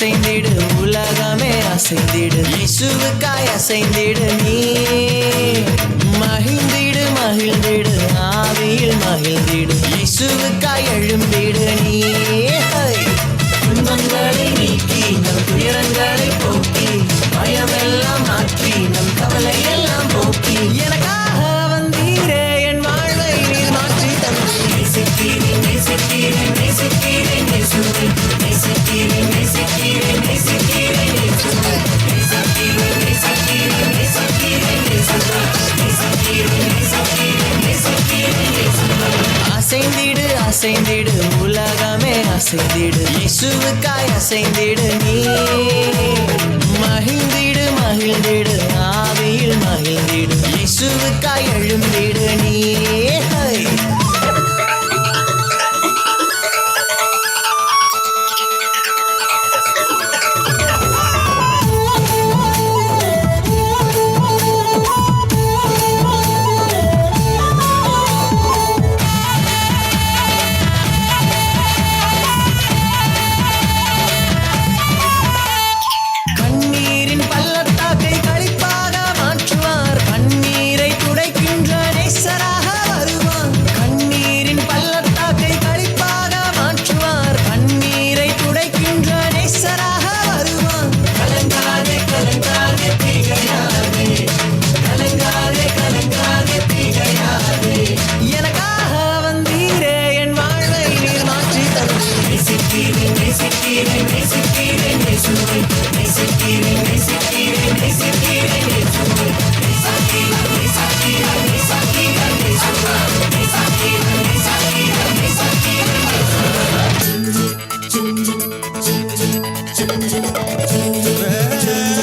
அசைந்திடு உலகமே அசைந்திடு. இசுவுக்காய் அசைந்திடு நீ. மகிழ்ந்திடு மகிழ்ந்திடு ஆவியில் மகிழ்ந்திடு. இசுவுக்காய் எழும்பிடு நீ. அசைந்திடு. இசுவுக்காய் அசைந்திடு நீ. மகிழ்ந்திடு மகிழ்ந்திடு. ஆவியில் மகிழ்ந்திடு. இசுவுக்காய் எழுந்திடு நீ. Yeah.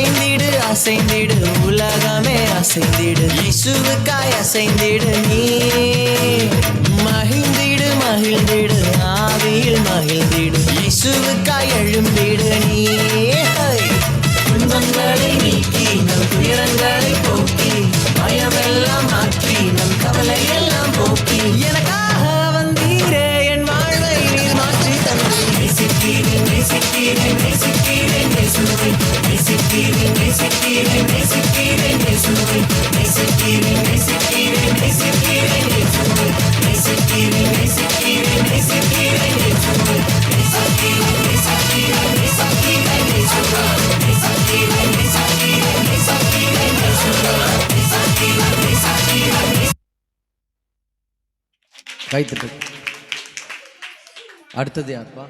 அசைந்திடு அசைந்திடு உலகமே அசைந்திடு. இசுவுக்காய் அசைந்திடு நீ. மகிழ்ந்திடு மகிழ்ந்திடு ஆவியில் மகிழ்ந்திடு. இசுவுக்காய் எழும்பிடு நீ. துன்பங்களை நீக்கி நம் துயரங்களை கைத்தட்டு அடுத்தது யார்ப்பா